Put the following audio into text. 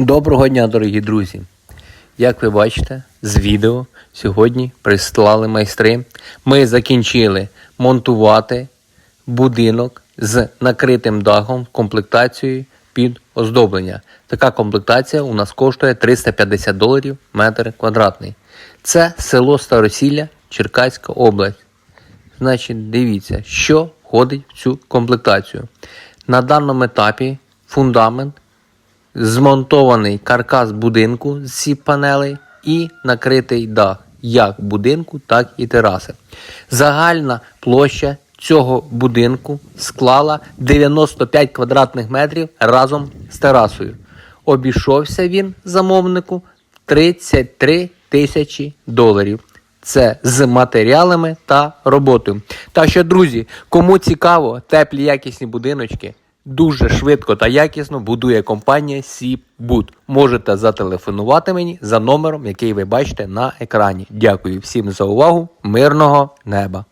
Доброго дня, дорогі друзі! Як ви бачите, з відео сьогодні прислали майстри. Ми закінчили монтувати будинок з накритим дахом комплектацією під оздоблення. Така комплектація у нас коштує 350 доларів метр квадратний. Це село Старосілля, Черкаська область. Значить, дивіться, що входить в цю комплектацію. На даному етапі фундамент, змонтований каркас будинку з сіп панелей і накритий дах як будинку, так і тераси. Загальна площа цього будинку склала 95 квадратних метрів разом з терасою. Обійшовся він замовнику 33 тисячі доларів. Це з матеріалами та роботою. Так що, друзі, кому цікаво, теплі якісні будиночки дуже швидко та якісно будує компанія Сібут. Можете зателефонувати мені за номером, який ви бачите на екрані. Дякую всім за увагу. Мирного неба!